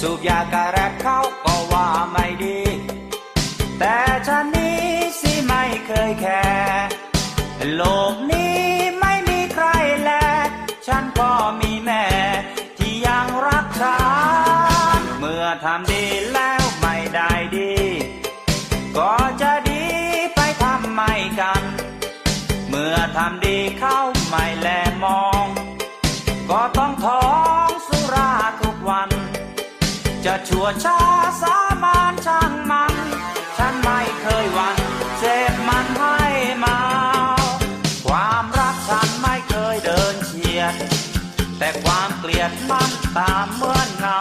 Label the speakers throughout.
Speaker 1: สูบยากระแรกเขาก็ว่าไม่ดี แต่ฉันนี้สิไม่เคยแคร์โลกนี้ไม่มีใครแล ฉันก็มีแม่ ที่ยังรักฉัน เมื่อทำดีแล้วไม่ได้ดี ก็จะดีไปทำไมกัน เมื่อทำ ชั่วช้าสามานช่างมัน ฉันไม่เคยหวันเสพมันให้มา ความรักฉันไม่เคยเดินเฉียด แต่ความเกลียดมันตามเหมือนเงา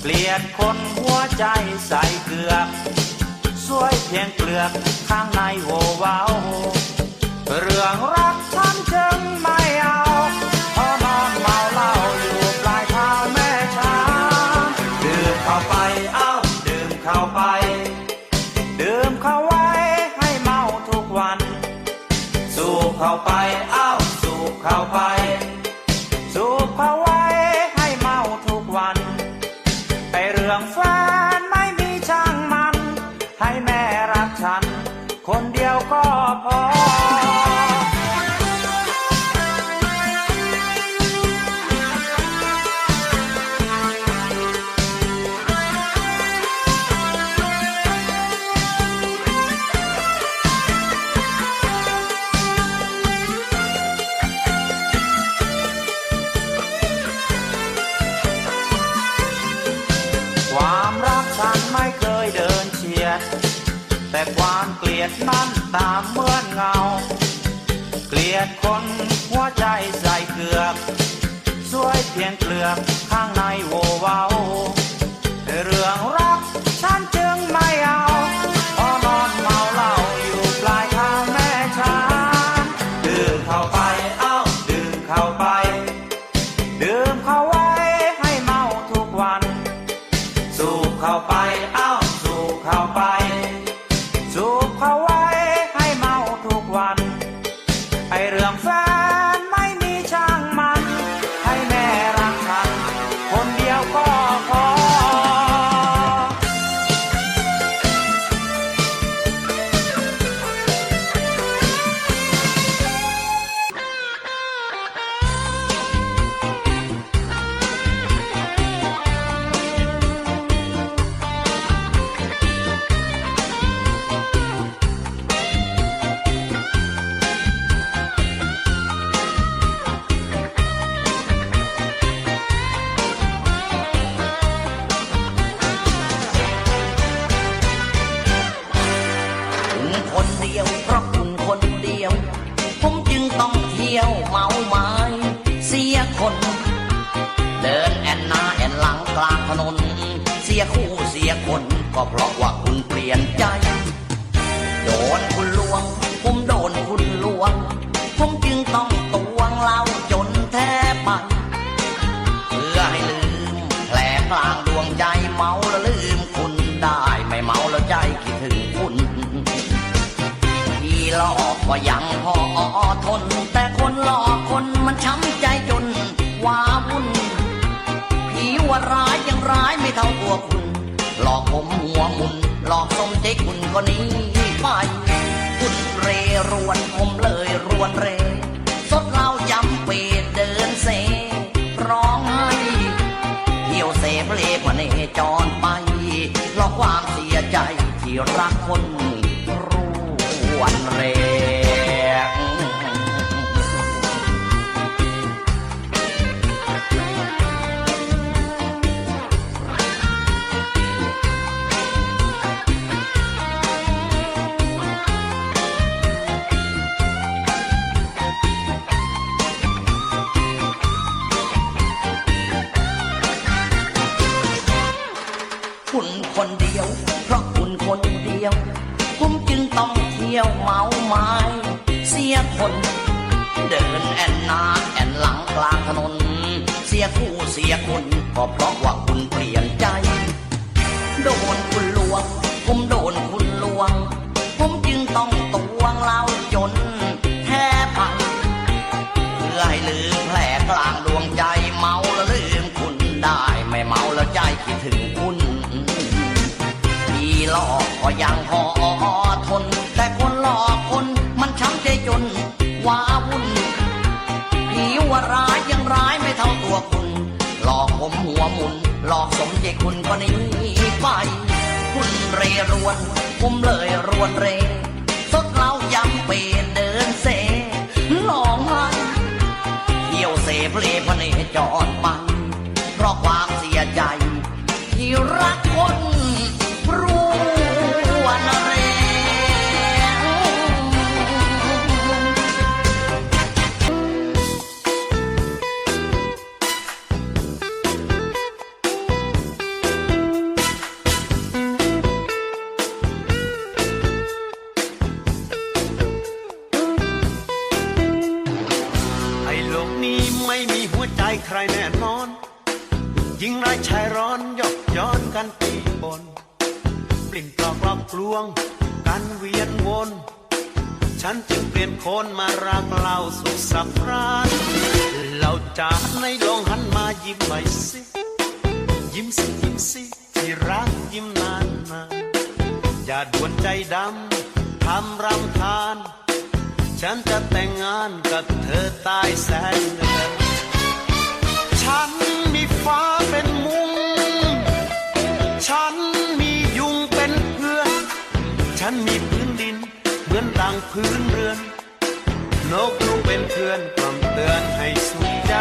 Speaker 1: เกลียดคนหัวใจใส่เกลือกสวยเพียงเกลือกข้างในโหวเวเรื่องรัก แต่ความเกลียดนั้นตามเหมือนเงา เกลียดคนหัวใจใส่เกลือกสวยเพียงเกลือกข้างในโววเวเรื่อง ยว
Speaker 2: เมาไม้เสียคน เดินแอนหน้าแอนหลังกลางถนน เสียคู่เสียคน ก็เพราะว่าคุณเปลี่ยนใจ ไม่เท่าตัวคุณ หลอกผมหัวมุน หลอกสมใจคุณก็หนี้ไป คุณเรรวนผมเลยรวนเร สดเหล้าจำเปดเดินเซร้องไห้เที่ยวเสเพลพเนจรไปเพราะความเสียใจที่รักคนรวนเร ยว ผมจึงต้องเที่ยวเมาไม้เสียคน เดินแอนหน้าแอนหลังกลางถนน เสียคู่เสียคนก็เพราะว่าคุณเปลี่ยนใจ โดนคุณลวงผมโดน ก็ยังพอทน แต่คนหลอกคนมันช้ำใจจนว้าวุ่นผีว่าร้ายยังร้ายไม่เท่าตัวคุณ หลอกผมหัวหมุน หลอกสมใจคุณก็หนีไป คุณเรรวน ผมเลยรวนเรสดเรายำเปนเดินเซหลองไห้เที่ยวเสเพลพเนจรไปเพราะความเสียใจที่รักคน
Speaker 3: ลอกลอกลวง กันเวียนวน ฉันจึงเปลี่ยนคนมารักเราสุขสับรานเราจากในลองหันมายิ้มไปสิ ยิ้มสิยิ้มสิที่รักยิ้มนานนานๆอย่าด่วนใจดำทำรำคาญ ฉันจะแต่งงานกับเธอตายแสนเดือนฉันมีฟ้าันมีพื้นดิน เหมือนดังพื้นเรือน นกลูกเป็นเพื่อนกล่อมเตือนให้สุขใจ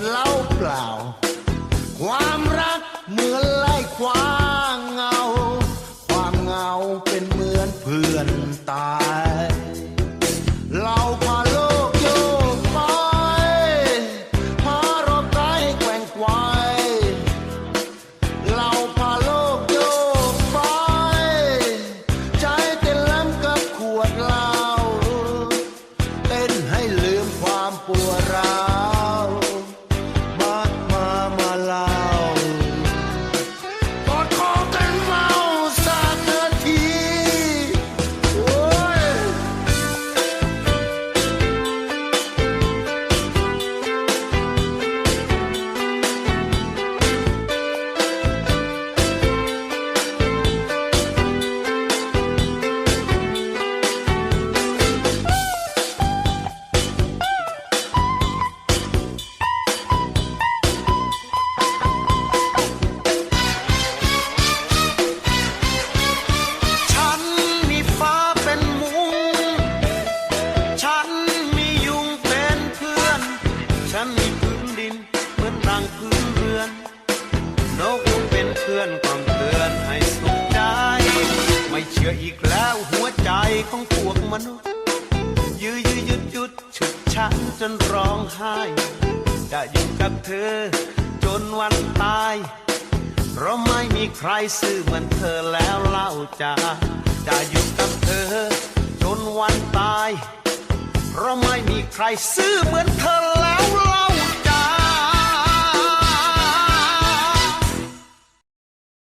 Speaker 4: มือ
Speaker 3: มนุษย์ ยื้อยื้อยุดยุดฉุดฉันจนร้องไห้ จะอยู่กับเธอ จนวันตาย เพราะไม่มีใครซื่อเหมือนเธอแล้วเล่าจะจะอยู่กับเธอ จนวันตาย เพราะไม่มีใครซื่อเหมือนเธอแล้ว